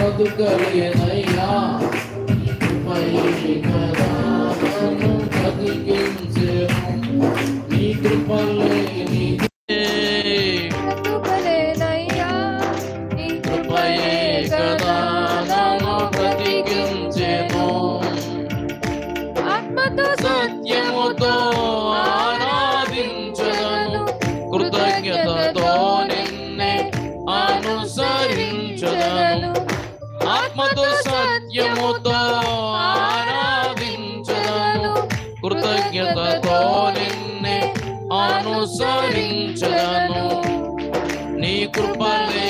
బ్రతుకలియనయ్యా బతికించేము నీ కృపలే నీ నీ కృపలే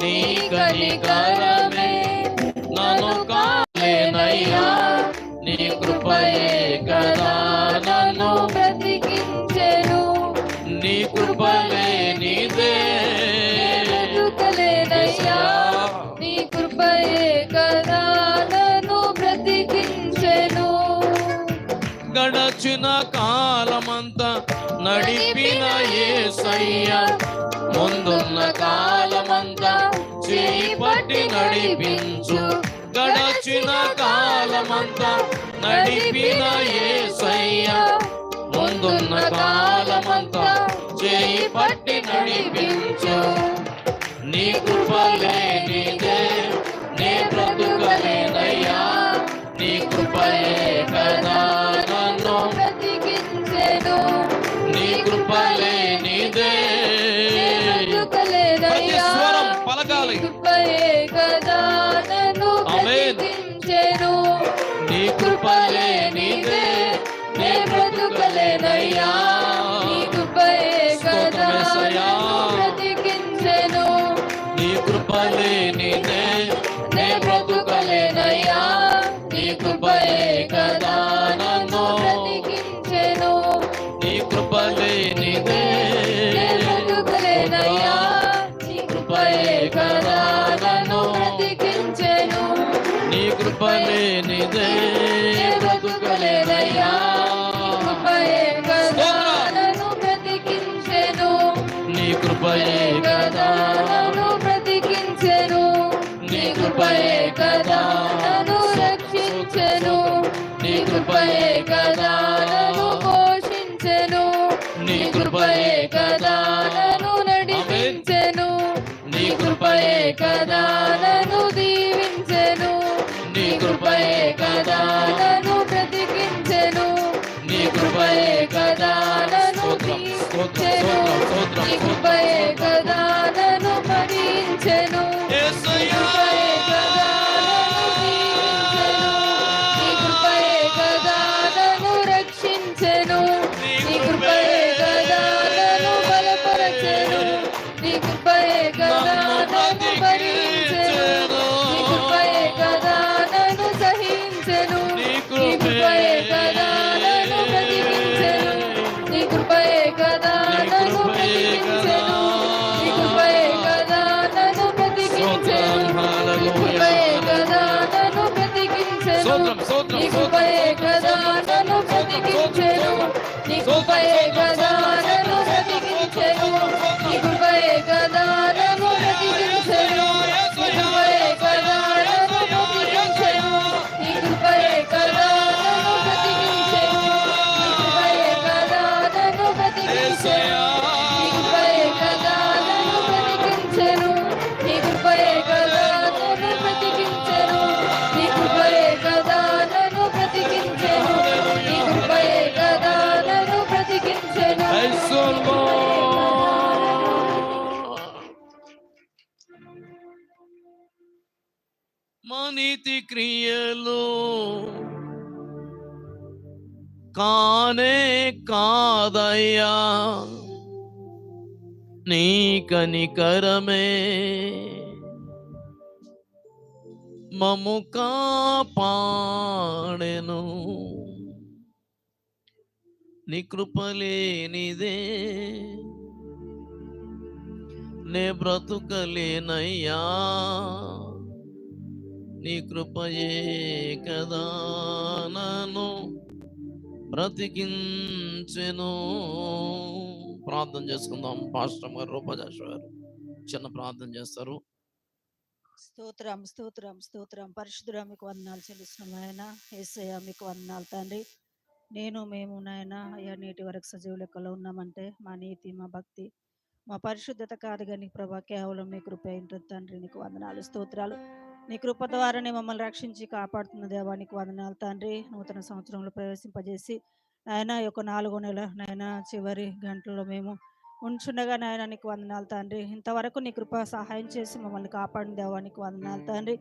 నీ కనికరమే నన్ను కాలేనయ్యా నీ కృపయే కదా నన్ను బ్రతికించెను నీ కృపలే నీదే బ్రతుకలేనయ్యా, నీ కృపయే కదా నన్ను బ్రతికించెను గడచిన కాలమంతా నడిపిన యేసయ్య ముందున్న కాలమంతా చేయి పట్టి నడిపించు. గడచిన కాలమంతా నడిపిన యేసయ్య ముందున్న కాలమంతా చేయి పట్టి నడిపించు. నీ కృపలే నీదే నీ బ్రతుకలేనయ్యా. నీ కృపయే కదా నన్ను బ్రతికించెను. నీ కృపలే నీ బ్రతుకలేనయ్యా నీ కృపయే కదా బ్రతికించెను. నీ కృపలే నీదే నీ బ్రతుకలేనయ్యా నీ కృపయే కదా నన్ను బ్రతికించెను. నీ కృపలే నీదే నే బ్రతుకలేనయ్యా, నీ కృపయే కదా నన్ను బ్రతికించెను. నీ బ్రతుకలేనయ్యా, కృపయే కదా. నన్ను బ్రతికించెను. నీ కృపయే కదా. నన్ను రక్షించెను. నీ కృపయే కదా. నన్ను పోషించెను. నీ కృపయే కదా. నన్ను నడిపించెను. నీ కృపయే కదా. నన్ను రక్షించెను. నీ కృపయే కదా బలపరచెను. నీ కృపయే కదా నీ కృపయే కదా నన్ను బ్రతికించెను. నీ కృపయే కదా నీతి క్రియలు కానే కాదయ్యా. నీ కనికరమే మము కాపాడెను. నీ కృపలేనిదే నే బ్రతుకలేనయ్యా. నీ కృపయే కదా నన్ను బ్రతికించెను. ప్రార్థన చేసుకుందాం. పాస్టర్ గారు రూపజాష్ గారు చిన్న ప్రార్థన చేస్తారు. స్తోత్రం స్తోత్రం స్తోత్రం. పరిశుద్ధురా మీకు వందనాలు చెల్లిస్తున్నాం నాయన. ఏసయ్య మీకు వందనాలు తండ్రి. నేను మేము నాయన అయ్యా నేటి వరకు సజీవ లెక్కలో ఉన్నామంటే మా నీతి మా భక్తి మా పరిశుద్ధత కాదు కానీ ప్రభా కేవలం మీ కృప ఏంటో తండ్రి నీకు వందనాలు స్తోత్రాలు. నీ కృప ద్వారానే మమ్మల్ని రక్షించి కాపాడుతున్న దేవా నీకు వందనాలు తండ్రి. నూతన సంవత్సరంలో ప్రవేశింపజేసి నాయన యొక్క నాలుగో నెల నాయన చివరి గంటల్లో మేము ఉంచుండగా నాయన నీకు వందనాలు తండ్రి. ఇంతవరకు నీ కృప సహాయం చేసి మమ్మల్ని కాపాడిన దేవా నీకు వందనాలు తండ్రి.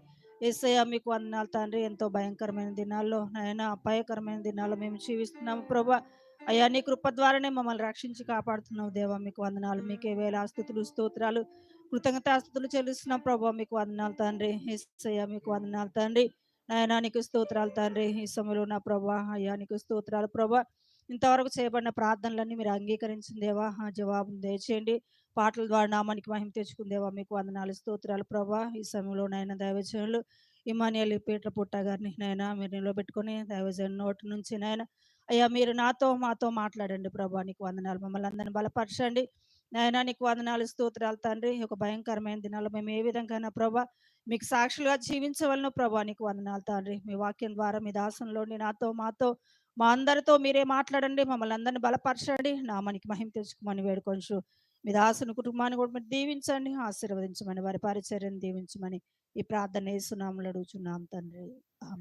ఏసయ్య మీకు వందనాలు తండ్రి. ఎంతో భయంకరమైన దినాల్లో నాయన అపాయకరమైన దినాల్లో మేము జీవిస్తున్నాము ప్రభా. అయ్యా నీ కృప ద్వారానే మమ్మల్ని రక్షించి కాపాడుతున్నావు దేవా మీకు వందనాలు. మీకే వేల స్థుతులు స్తోత్రాలు. కృతజ్ఞతాస్తుతులు చెల్లిస్తున్నాం ప్రభా. మీకు వందనాలు తండ్రి. ఏసయ్య మీకు వందనాలు తండ్రి. నాయనా నీకు స్తోత్రాలు తండ్రి. ఈ సమయంలో నా ప్రభా అయ్యా నీకు స్తోత్రాలు ప్రభా. ఇంతవరకు చేయబడిన ప్రార్థనలన్నీ మీరు అంగీకరించిందేవా ఆ దయచేయండి. పాటల ద్వారా నామానికి మహిమ తెచ్చుకుందేవా మీకు వందనాలు స్తోత్రాలు ప్రభా. ఈ సమయంలో నాయన దైవజనులు ఇమానియల్ పీటర్ పుట్ట గారిని నాయన మీరు నిలబెట్టుకొని దైవజన్ నోటి నుంచి నాయన అయ్యా మీరు నాతో మాతో మాట్లాడండి ప్రభా. నీకు వందనాలు. మమ్మల్ని అందరిని బలపరచండి. నాయన నీకు వందనాలు స్తోత్రాలు తండ్రి. ఒక భయంకరమైన దినాలు మేము ఏ విధంగా ప్రభా మీకు సాక్షులుగా జీవించవలను ప్రభా నీకు వందనాలు తండ్రి. మీ వాక్యం ద్వారా మీ దాసంలోని నాతో మాతో మా అందరితో మీరే మాట్లాడండి. మమ్మల్ని అందరిని బలపరచండి. నామానికి మహిమ తెచ్చుకోమని వేడుకొంచు. మీ దాసుని కుటుంబాన్ని కూడా మీరు దీవించండి. ఆశీర్వదించమని వారి పరిచర్యను దీవించమని ఈ ప్రార్థన వేసునాములు అడుగుచున్నాం తండ్రి.